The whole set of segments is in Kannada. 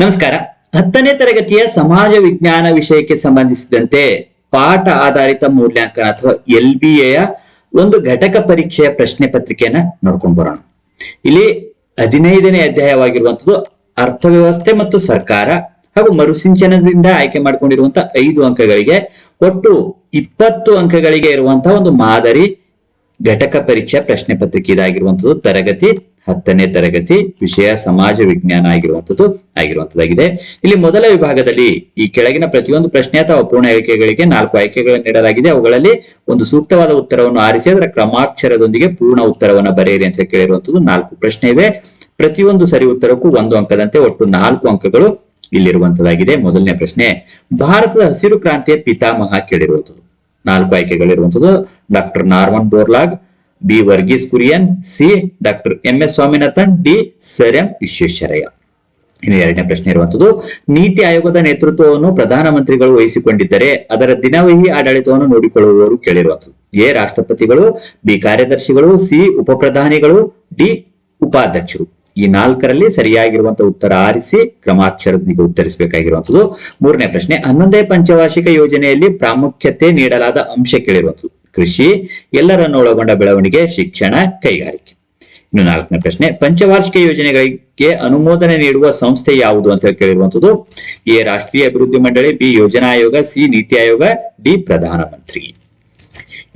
ನಮಸ್ಕಾರ. ಹತ್ತನೇ ತರಗತಿಯ ಸಮಾಜ ವಿಜ್ಞಾನ ವಿಷಯಕ್ಕೆ ಸಂಬಂಧಿಸಿದಂತೆ ಪಾಠ ಆಧಾರಿತ ಮೌಲ್ಯಾಂಕನ ಅಥವಾ ಎಲ್ ಬಿ ಎಯ ಒಂದು ಘಟಕ ಪರೀಕ್ಷೆಯ ಪ್ರಶ್ನೆ ಪತ್ರಿಕೆಯನ್ನ ನೋಡ್ಕೊಂಡು ಬರೋಣ. ಇಲ್ಲಿ ಹದಿನೈದನೇ ಅಧ್ಯಾಯವಾಗಿರುವಂತದ್ದು ಅರ್ಥವ್ಯವಸ್ಥೆ ಮತ್ತು ಸರ್ಕಾರ ಹಾಗೂ ಮರುಸಿಂಚನದಿಂದ ಆಯ್ಕೆ ಮಾಡ್ಕೊಂಡಿರುವಂತಹ ಐದು ಅಂಕಗಳಿಗೆ ಒಟ್ಟು ಇಪ್ಪತ್ತು ಅಂಕಗಳಿಗೆ ಇರುವಂತಹ ಒಂದು ಮಾದರಿ ಘಟಕ ಪರೀಕ್ಷಾ ಪ್ರಶ್ನೆ ಪತ್ರಿಕೆ ಇದಾಗಿರುವಂತದ್ದು ತರಗತಿ. ಹತ್ತನೇ ತರಗತಿ ವಿಷಯ ಸಮಾಜ ವಿಜ್ಞಾನ ಆಗಿರುವಂತದ್ದು ಆಗಿರುವಂತದ್ದಾಗಿದೆ ಇಲ್ಲಿ ಮೊದಲ ವಿಭಾಗದಲ್ಲಿ ಈ ಕೆಳಗಿನ ಪ್ರತಿಯೊಂದು ಪ್ರಶ್ನೆ ಅಥವಾ ಅಪೂರ್ಣ ಆಯ್ಕೆಗಳಿಗೆ ನಾಲ್ಕು ಆಯ್ಕೆಗಳನ್ನು ನೀಡಲಾಗಿದೆ. ಅವುಗಳಲ್ಲಿ ಒಂದು ಸೂಕ್ತವಾದ ಉತ್ತರವನ್ನು ಆರಿಸಿ, ಅದರ ಕ್ರಮಾಕ್ಷರದೊಂದಿಗೆ ಪೂರ್ಣ ಉತ್ತರವನ್ನು ಬರೆಯಿರಿ ಅಂತ ಕೇಳಿರುವಂತದ್ದು ನಾಲ್ಕು ಪ್ರಶ್ನೆ ಇವೆ. ಪ್ರತಿಯೊಂದು ಸರಿ ಉತ್ತರಕ್ಕೂ ಒಂದು ಅಂಕದಂತೆ ಒಟ್ಟು ನಾಲ್ಕು ಅಂಕಗಳು ಇಲ್ಲಿರುವಂತದ್ದಾಗಿದೆ ಮೊದಲನೇ ಪ್ರಶ್ನೆ, ಭಾರತದ ಹಸಿರು ಕ್ರಾಂತಿಯ ಪಿತಾಮಹ ಕೇಳಿರುವಂತದ್ದು ನಾಲ್ಕು ಆಯ್ಕೆಗಳಿರುವಂತದ್ದು doctor Norman Borlaug B Verghese Kurien, C doctor M S Swaminathan, D sir M Visvesvaraya. ಇನ್ನು ಎರಡನೇ ಪ್ರಶ್ನೆ ಇರುವಂತದ್ದು, ನೀತಿ ಆಯೋಗದ ನೇತೃತ್ವವನ್ನು ಪ್ರಧಾನಮಂತ್ರಿಗಳು ವಹಿಸಿಕೊಂಡಿದ್ದರೆ ಅದರ ದಿನವಹಿ ಆಡಳಿತವನ್ನು ನೋಡಿಕೊಳ್ಳುವವರು ಕೇಳಿರುವಂತದ್ದು. ಎ ರಾಷ್ಟ್ರಪತಿಗಳು, ಬಿ ಕಾರ್ಯದರ್ಶಿಗಳು, ಸಿ ಉಪಪ್ರಧಾನಿಗಳು, ಡಿ ಉಪಾಧ್ಯಕ್ಷರು. ಈ ನಾಲ್ಕರಲ್ಲಿ ಸರಿಯಾಗಿರುವಂತಹ ಉತ್ತರ ಆರಿಸಿ ಕ್ರಮಾಕ್ಷರದೊಂದಿಗೆ ಉತ್ತರಿಸಬೇಕಾಗಿರುವಂತದ್ದು. ಮೂರನೇ ಪ್ರಶ್ನೆ ಹನ್ನೊಂದೇ ಪಂಚವಾರ್ಷಿಕ ಯೋಜನೆಯಲ್ಲಿ ಪ್ರಾಮುಖ್ಯತೆ ನೀಡಲಾದ ಅಂಶ ಕೇಳಿರುವಂತದ್ದು. ಕೃಷಿ, ಎಲ್ಲರನ್ನು ಒಳಗೊಂಡ ಬೆಳವಣಿಗೆ, ಶಿಕ್ಷಣ, ಕೈಗಾರಿಕೆ. ಇನ್ನು ನಾಲ್ಕನೇ ಪ್ರಶ್ನೆ, ಪಂಚವಾರ್ಷಿಕ ಯೋಜನೆಗಳಿಗೆ ಅನುಮೋದನೆ ನೀಡುವ ಸಂಸ್ಥೆ ಯಾವುದು ಅಂತ ಕೇಳಿರುವಂತದ್ದು ಎ, ರಾಷ್ಟ್ರೀಯ ಅಭಿವೃದ್ಧಿ ಮಂಡಳಿ, ಬಿ, ಯೋಜನಾ ಆಯೋಗ, ಸಿ, ನೀತಿ ಆಯೋಗ, ಡಿ ಪ್ರಧಾನಮಂತ್ರಿ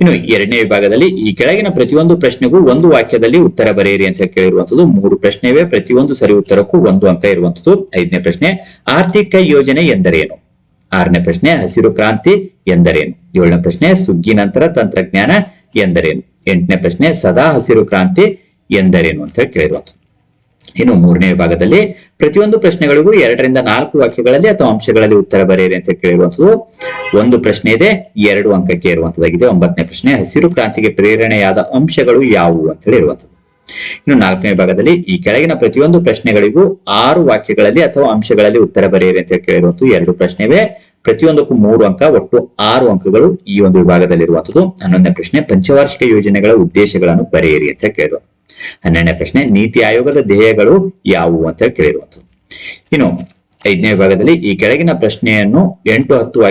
ಇನ್ನು ಎರಡನೇ ವಿಭಾಗದಲ್ಲಿ ಈ ಕೆಳಗಿನ ಪ್ರತಿಯೊಂದು ಪ್ರಶ್ನೆಗೂ ಒಂದು ವಾಕ್ಯದಲ್ಲಿ ಉತ್ತರ ಬರೆಯಿರಿ ಅಂತ ಕೇಳಿರುವಂತದ್ದು ಮೂರು ಪ್ರಶ್ನೆ ಇವೆ ಪ್ರತಿಯೊಂದು ಸರಿ ಉತ್ತರಕ್ಕೂ ಒಂದು ಅಂಕ ಇರುವಂತದ್ದು ಐದನೇ ಪ್ರಶ್ನೆ, ಆರ್ಥಿಕ ಯೋಜನೆ ಎಂದರೇನು? ಆರನೇ ಪ್ರಶ್ನೆ, ಹಸಿರು ಕ್ರಾಂತಿ ಎಂದರೇನು? ಏಳನೇ ಪ್ರಶ್ನೆ, ಸುಗ್ಗಿ ನಂತರ ತಂತ್ರಜ್ಞಾನ ಎಂದರೇನು? ಎಂಟನೇ ಪ್ರಶ್ನೆ, ಸದಾ ಹಸಿರು ಕ್ರಾಂತಿ ಎಂದರೇನು ಅಂತ ಹೇಳಿ ಕೇಳಿರುವಂತ ಇನ್ನು ಮೂರನೇ ವಿಭಾಗದಲ್ಲಿ ಪ್ರತಿಯೊಂದು ಪ್ರಶ್ನೆಗಳಿಗೂ ಎರಡರಿಂದ ನಾಲ್ಕು ವಾಕ್ಯಗಳಲ್ಲಿ ಅಥವಾ ಅಂಶಗಳಲ್ಲಿ ಉತ್ತರ ಬರೆಯಿರಿ ಅಂತ ಕೇಳಿರುವಂತದ್ದು ಒಂದು ಪ್ರಶ್ನೆ ಇದೆ, ಎರಡು ಅಂಕಕ್ಕೆ ಇರುವಂತದ್ದಾಗಿದೆ ಒಂಬತ್ತನೇ ಪ್ರಶ್ನೆ, ಹಸಿರು ಕ್ರಾಂತಿಗೆ ಪ್ರೇರಣೆಯಾದ ಅಂಶಗಳು ಯಾವುವು ಅಂತ ಹೇಳಿ ಇರುವಂತದ್ದು ಇನ್ನು ನಾಲ್ಕನೇ ಭಾಗದಲ್ಲಿ ಈ ಕೆಳಗಿನ ಪ್ರತಿಯೊಂದು ಪ್ರಶ್ನೆಗಳಿಗೂ ಆರು ವಾಕ್ಯಗಳಲ್ಲಿ ಅಥವಾ ಅಂಶಗಳಲ್ಲಿ ಉತ್ತರ ಬರೆಯಿರಿ ಅಂತ ಕೇಳಿರುವಂತ ಎರಡು ಪ್ರಶ್ನೆ ಇವೆ ಪ್ರತಿಯೊಂದಕ್ಕೂ ಮೂರು ಅಂಕ, ಒಟ್ಟು ಆರು ಅಂಕಗಳು ಈ ಒಂದು ವಿಭಾಗದಲ್ಲಿರುವಂತದ್ದು. ಹನ್ನೊಂದನೇ ಪ್ರಶ್ನೆ, ಪಂಚವಾರ್ಷಿಕ ಯೋಜನೆಗಳ ಉದ್ದೇಶಗಳನ್ನು ಬರೆಯಿರಿ ಅಂತ ಕೇಳಿರುವ. ಹನ್ನೆರಡನೇ ಪ್ರಶ್ನೆ, ನೀತಿ ಆಯೋಗದ ಧ್ಯೇಯಗಳು ಯಾವುವು ಅಂತ ಕೇಳಿರುವಂತದ್ದು. ಇನ್ನು ಐದನೇ ವಿಭಾಗದಲ್ಲಿ ಈ ಕೆಳಗಿನ ಪ್ರಶ್ನೆಯನ್ನು ಎಂಟು ಹತ್ತು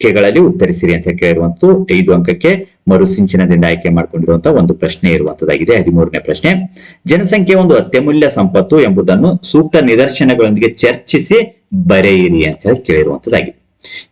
ವಾಕ್ಯಗಳಲ್ಲಿ ಉತ್ತರಿಸಿರಿ ಅಂತ ಕೇಳಿರುವಂತದ್ದು ಐದು ಅಂಕಕ್ಕೆ ಮರುಸಿಂಚನದಿಂದ ಆಯ್ಕೆ ಮಾಡಿಕೊಂಡಿರುವಂತಹ ಒಂದು ಪ್ರಶ್ನೆ ಇರುವಂತದ್ದಾಗಿದೆ ಹದಿಮೂರನೇ ಪ್ರಶ್ನೆ. ಜನಸಂಖ್ಯೆ ಒಂದು ಅತ್ಯಮೂಲ್ಯ ಸಂಪತ್ತು ಎಂಬುದನ್ನು ಸೂಕ್ತ ನಿದರ್ಶನಗಳೊಂದಿಗೆ ಚರ್ಚಿಸಿ ಬರೆಯಿರಿ ಅಂತ ಹೇಳಿ ಕೇಳಿರುವಂತದ್ದಾಗಿದೆ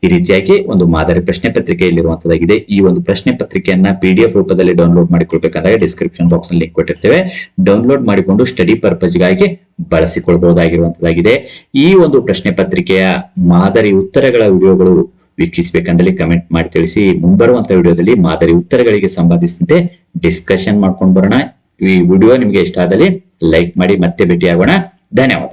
ಈ ರೀತಿಯಾಗಿ ಒಂದು ಮಾದರಿ ಪ್ರಶ್ನೆ ಪತ್ರಿಕೆಯಲ್ಲಿರುವಂತದ್ದಾಗಿದೆ ಈ ಒಂದು ಪ್ರಶ್ನೆ ಪತ್ರಿಕೆಯನ್ನ ಪಿ ಡಿ ಎಫ್ ರೂಪದಲ್ಲಿ ಡೌನ್ಲೋಡ್ ಮಾಡಿಕೊಳ್ಬೇಕಾದಾಗ ಡಿಸ್ಕ್ರಿಪ್ಷನ್ ಬಾಕ್ಸ್ ಲಿಂಕ್ ಕೊಟ್ಟಿರ್ತೇವೆ. ಡೌನ್ಲೋಡ್ ಮಾಡಿಕೊಂಡು ಸ್ಟಡಿ ಪರ್ಪಸ್ಗಾಗಿ ಬಳಸಿಕೊಳ್ಬಹುದಾಗಿರುವಂತದ್ದಾಗಿದೆ ಈ ಒಂದು ಪ್ರಶ್ನೆ ಪತ್ರಿಕೆಯ ಮಾದರಿ ಉತ್ತರಗಳ ವಿಡಿಯೋಗಳು ವೀಕ್ಷಿಸಬೇಕಂದಲ್ಲಿ ಕಮೆಂಟ್ ಮಾಡಿ ತಿಳಿಸಿ. ಮುಂಬರುವಂತ ವಿಡಿಯೋದಲ್ಲಿ ಮಾದರಿ ಉತ್ತರಗಳಿಗೆ ಸಂಬಂಧಿಸಿದಂತೆ ಡಿಸ್ಕಷನ್ ಮಾಡ್ಕೊಂಡು ಬರೋಣ. ಈ ವಿಡಿಯೋ ನಿಮಗೆ ಇಷ್ಟ ಆದಲ್ಲಿ ಲೈಕ್ ಮಾಡಿ, ಮತ್ತೆ ಭೇಟಿಯಾಗೋಣ. ಧನ್ಯವಾದ.